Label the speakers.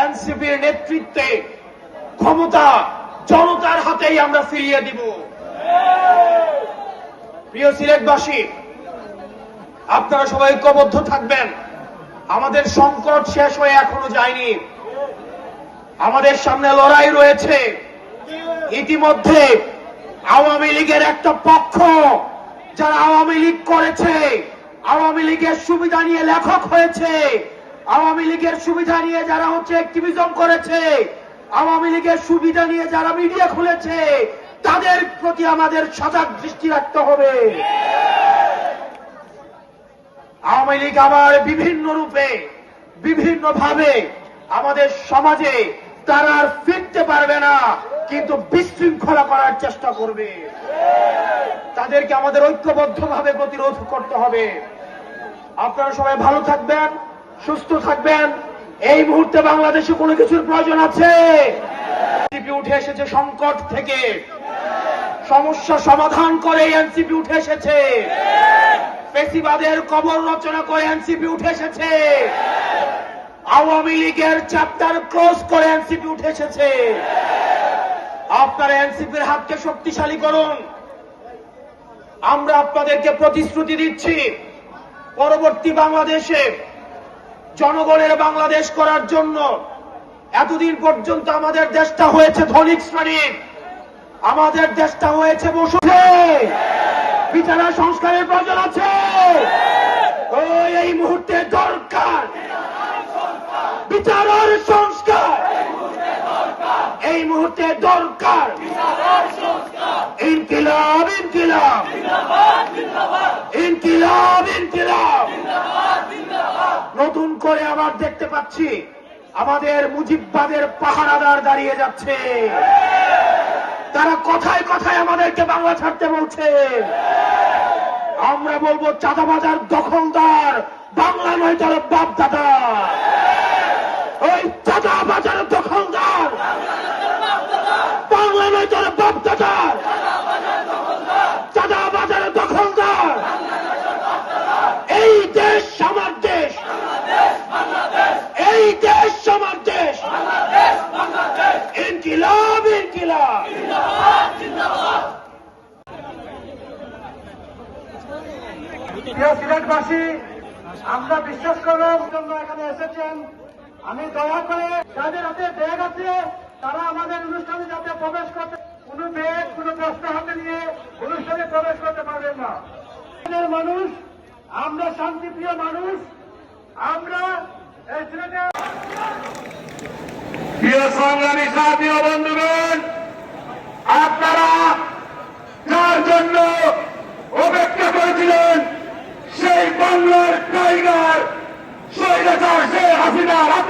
Speaker 1: এনসিপির নেতৃত্বে ক্ষমতা জনতার হাতেই আমরা ফিরিয়ে দিব। প্রিয় সিলেটবাসী, আপনারা সবাই ঐক্যবদ্ধ থাকবেন। আমাদের সংকট শেষ হয়ে এখনও যায়নি। আমাদের সামনে লড়াই রয়েছে। ইতিমধ্যে আওয়ামী লীগের একটা পক্ষ, যারা আওয়ামী লীগ করেছে, আওয়ামী লীগের সুবিধা নিয়ে লেখক হয়েছে। আওয়ামী লীগের সুবিধা নিয়ে যারা হচ্ছে অ্যাক্টিভিজম করেছে, আওয়ামী লীগের সুবিধা নিয়ে যারা মিডিয়া খুলেছে, তাদের প্রতি আমাদের সজাগ দৃষ্টি রাখতে হবে। আওয়ামী লীগ আবার বিভিন্ন রূপে, বিভিন্ন ভাবে আমাদের সমাজে তারা আর ফিরতে পারবে না, কিন্তু বিশৃঙ্খলা করার চেষ্টা করবে। তাদেরকে আমাদের ঐক্যবদ্ধভাবে প্রতিরোধ করতে হবে। আপনারা সবাই ভালো থাকবেন। সুস্থ থাকবেন। এই মুহূর্তে বাংলাদেশে কোনো কিছুর প্রয়োজন আছে? উঠে এসেছে সংকট থেকে। সমস্যা সমাধান করে এনসিপি উঠে এসেছে। পেশিবাদের কবর রচনা করে এনসিপি উঠে এসেছে। আওয়ামী লীগের চ্যাপ্টার ক্লোজ করে এনসিপি উঠে এসেছে। আপনারা এনসিপির হাতকে শক্তিশালী করুন। আমরা আপনাদেরকে প্রতিশ্রুতি দিচ্ছি, পরবর্তী বাংলাদেশে জনগণের বাংলাদেশ করার জন্য এতদিন পর্যন্ত আমাদের দেশটা হয়েছে ধনিক শ্রেণির আমাদের দেশটা হয়েছে বসুধে বিচারা সংস্কারের প্রয়োজন আছে। এই মুহূর্তে দরকার। বিচারের সংস্কার। এই মুহূর্তে দরকার। ইনকিলাব ইনকিলাব। ইনকিলাব ইনকিলাব। নতুন করে আবার দেখতে পাচ্ছি, আমাদের মুজিববাদের পাহারাদার দাঁড়িয়ে যাচ্ছে। তারা কথায় কথায় আমাদেরকে বাংলা ছাড়তে বলছে। আমরা বলব চাঁদাবাজার দখলদার, বাংলা নয় তারা বাপ দাদা ওই চাঁদা বাজারের দখলদার বাংলা নয় তার বাপ দাদার চাঁদা বাজারের দখলদার এই দেশ আমার দেশ এই দেশ আমার দেশ ইনকিলাব ইনকিলাব
Speaker 2: প্রিয় সিলেটবাসী, আমরা বিশ্বাস করলাম জন্য এখানে এসেছেন। আমি দয়া করে যাদের হাতে ব্যাগ আছে, তারা আমাদের অনুষ্ঠানে যাতে প্রবেশ করতে কোনো ব্যাগ, কোনো প্রশ্ন হাতে নিয়ে অনুষ্ঠানে প্রবেশ করতে পারবেন না। মানুষ, আমরা শান্তিপ্রিয় মানুষ, আমরা
Speaker 1: সংগ্রামী সাথী ও বন্ধুগণ আপনারা যার জন্য অপেক্ষা করেছিলেন সেই